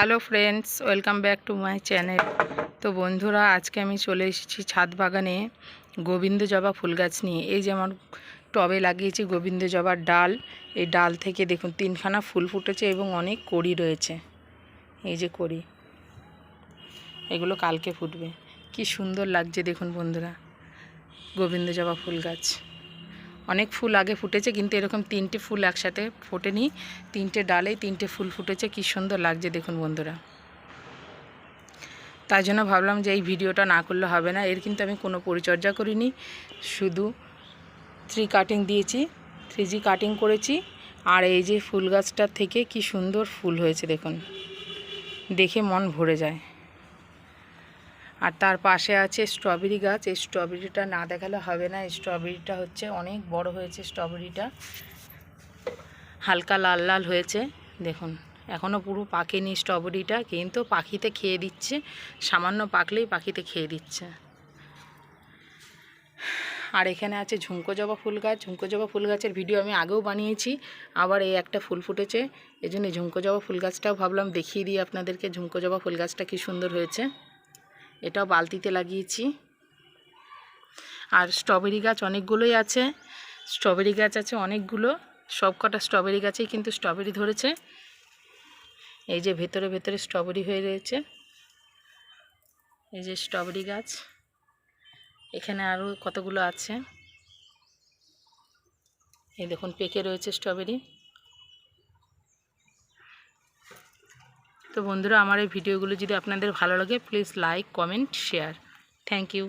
Hello friends welcome back to my channel তো বন্ধুরা, আজকে আমি চলে এসেছি ছাদ বাগানে গোবিন্দ জবা ফুল গাছ নিয়ে। এই যে আমার টবে লাগিয়েছি গোবিন্দ জবার ডাল। এই ডাল থেকে দেখুন, তিনখানা ফুল ফুটেছে এবং অনেক কড়ি রয়েছে। এই যে কড়ি, এগুলো কালকে ফুটবে। কি সুন্দর লাগছে দেখুন বন্ধুরা, গোবিন্দ জবা ফুল গাছ। অনেক ফুল আগে ফুটেছে, কিন্তু এরকম তিনটে ফুল একসাথে ফোটেনি। তিনটে ডালে তিনটে ফুল ফুটেছে, কি সুন্দর লাগছে দেখুন বন্ধুরা। তাই জন্য ভাবলাম যে এই ভিডিওটা না করলে হবে না, এর কিন্তু আমি কোনো পরিচর্যা করিনি, শুধু থ্রি কাটিং দিয়েছি থ্রি জি কাটিং করেছি, আর এই যে ফুল গাছটার থেকে কি সুন্দর ফুল হয়েছে দেখুন। দেখে মন ভরে যায়। আর তার পাশে আছে স্ট্রবেরি গাছ। এই স্ট্রবেরিটা না দেখালে হবে না। স্ট্রবেরিটা হচ্ছে অনেক বড় হয়েছে স্ট্রবেরিটা হালকা লাল লাল হয়েছে। দেখুন এখনও পুরো পাকেনি স্ট্রবেরিটা কিন্তু পাখিতে খেয়ে দিচ্ছে। সামান্য পাকলেই পাখিতে খেয়ে দিচ্ছে। আর এখানে আছে ঝুমকো জবা ফুল গাছ। ঝুমকো জবা ফুল গাছের ভিডিও আমি আগেও বানিয়েছি। আবার এই একটা ফুল ফুটেছে। এই জন্য ঝুমকো জবা ফুল গাছটাও ভাবলাম দেখিয়ে দিই আপনাদেরকে। ঝুমকো জবা ফুল গাছটা কী সুন্দর হয়েছে। এটাও বালতিতে লাগিয়েছি। আর স্ট্রবেরি গাছ অনেকগুলোই আছে। স্ট্রবেরি গাছ আছে অনেকগুলো। সব কটা স্ট্রবেরি গাছেই কিন্তু স্ট্রবেরি ধরেছে। এই যে ভেতরে ভেতরে স্ট্রবেরি হয়ে রয়েছে। এই যে স্ট্রবেরি গাছ। এখানে আরও কতগুলো আছে? এই দেখুন, পেকে রয়েছে স্ট্রবেরি। তো বন্ধুরা, আমার এই ভিডিওগুলো যদি আপনাদের ভালো লাগে please like comment share thank you